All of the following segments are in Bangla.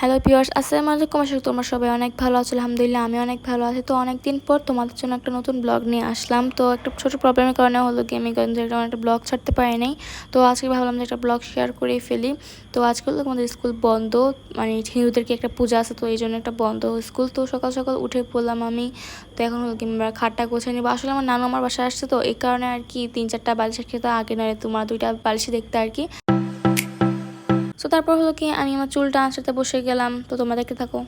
Hello পিওর্স আসসালামু আলাইকুম। আশা করি তোমরা সবাই অনেক ভালো আছো। আলহামদুলিল্লাহ আমি অনেক ভালো আছি। তো অনেক দিন পর তোমাদের জন্য একটা নতুন ব্লগ নিয়ে আসলাম। তো একটা ছোট প্রবলেমের কারণে হলো কি আমি কদিন ধরে একটা ব্লগ ছাড়তে পারি নাই। তো আজকে ভাবলাম যে একটা ব্লগ শেয়ার করেই ফেলি। তো আজকে হলো আমাদের স্কুল বন্ধ। মানে হিন্দুদেরকে একটা পূজা আছে, তো এই জন্য একটা বন্ধ স্কুল। তো সকাল সকাল উঠে পড়লাম আমি। তো এখন হলো কি আমরা খাটটা গোছে নিবো। আসলে আমার নানু আমার বাসায় আসছে, তো এই কারণে আর কি তিন চারটা বালিশের খেতে আগে নয়, তোমার দুইটা বালিশে দেখতে আর কি। তো তারপর হলো কি, আমি আমার চুলটা আঁচড়াতে বসে গেলাম। তো তোমরা দেখতে থাকো।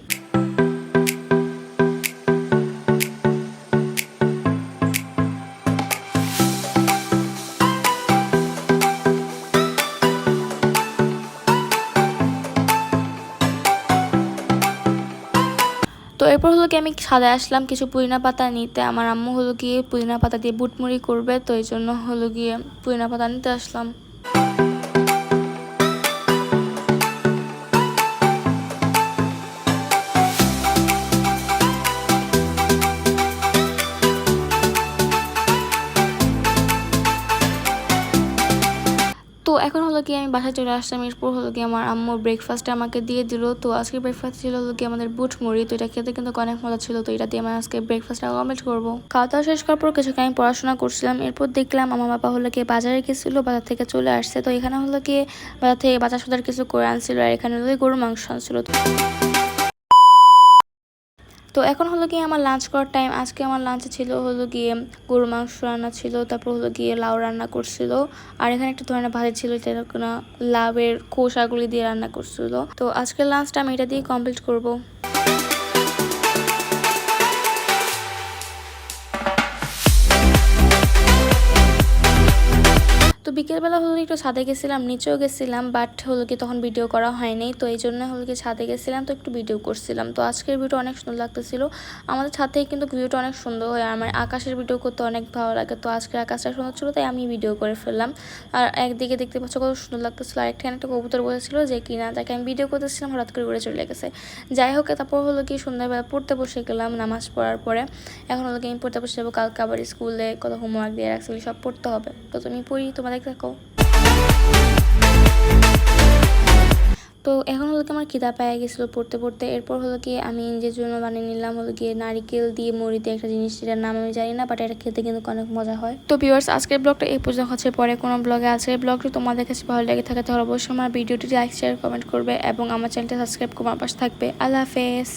তো এরপর হলো কি, আমি সাদা আসলাম কিছু পুদিনা পাতা নিতে। আমার আম্মু হলো গিয়ে পুদিনা পাতা দিয়ে বুটমুড়ি করবে, তো এই জন্য হলো গিয়ে পুদিনা পাতা নিতে আসলাম। তো এখন হলো কি আমি বাসায় চলে আসলাম। এরপর হলো কি আমার আম্মু ব্রেকফাস্টে আমাকে দিয়ে দিল। তো আজকে ব্রেকফাস্ট ছিল হলো কি আমাদের বুট মুড়ি। তো এটা খেতে কিন্তু অনেক মজা ছিল। তো এটা দিয়ে আমি আজকে ব্রেকফাস্টটা কমপ্লিট করব। খাওয়া দাওয়া শেষ করার পর কিছু আমি পড়াশোনা করছিলাম। এরপর দেখলাম আমার বাবা হলো কি বাজারে গেছিল, বাজার থেকে চলে আসছে। তো এখানে হলো কি বাজার থেকে বাজার সদার কিছু করে আনছিল। আর এখানে হলো গরুর মাংস আনছিল। তো তো এখন হলো গিয়ে আমার লাঞ্চ করার টাইম আজকে আমার লাঞ্চে ছিল হলো গিয়ে গরু মাংস রান্না ছিল, তারপর হলো গিয়ে লাউ রান্না করছিল। আর এখানে একটা ধরনের ভাজি ছিল যেটা কোনো লাউয়ের খোসাগুলি দিয়ে রান্না করছিল। তো আজকের লাঞ্চটা আমি এটা দিয়ে কমপ্লিট করব। বিকেলবেলা হলো একটু ছাদে গেছিলাম, নিচেও গেছিলাম বাট হলো কি তখন ভিডিও করা হয়নি, তো এই জন্য হলো কি ছাদে গেছিলাম, তো একটু ভিডিও করছিলাম। তো আজকের ভিডিও অনেক সুন্দর লাগতেছিল। আমাদের ছাদ থেকে কিন্তু ভিডিওটা অনেক সুন্দর হয়, আমার আকাশের ভিডিও করতে অনেক ভালো লাগে, তো আজকের আকাশটা সুন্দর ছিল, তাই আমি ভিডিও করে ফেললাম। আর একদিকে দেখতে পাচ্ছ কত সুন্দর লাগতেছিল, আর একটা কবুতর বসেছিল যে কিনা তাকে আমি ভিডিও করতেছিলাম, হঠাৎ করে উড়ে চলে গেছে। যাই হোক, তারপর হলো কি সন্ধ্যাবেলা পড়তে বসে গেলাম, নামাজ পড়ার পরে। এখন হলো কি আমি পড়তে বসে যাব কালকে আবার স্কুলে কত হোমওয়ার্ক দিয়ে রাখছি সব পড়তে হবে। তো তুমি পড়ি, তোমাদের থাকো তো এখন হলো কি আমার খিদা পেয়ে গেছিল পড়তে পড়তে। এরপর হলো কি আমি নিজের জন্য বানিয়ে নিলাম হলো গিয়ে নারিকেল দিয়ে মুড়ি দিয়ে একটা জিনিস যেটার নাম আমি জানি না বাট এটা খেতে কিন্তু অনেক মজা হয়। তো ভিউয়ার্স আজকের ব্লগটা এই পর্যন্ত হচ্ছে। পরে কোনো ব্লগে আজকের ব্লগটি তোমাদের কাছে ভালো লেগে থাকে তাহলে অবশ্যই আমার ভিডিওটি লাইক শেয়ার কমেন্ট করবে এবং আমার চ্যানেলটা সাবস্ক্রাইব করে আমার পাশে থাকবে। আল্লাহ হাফেজ.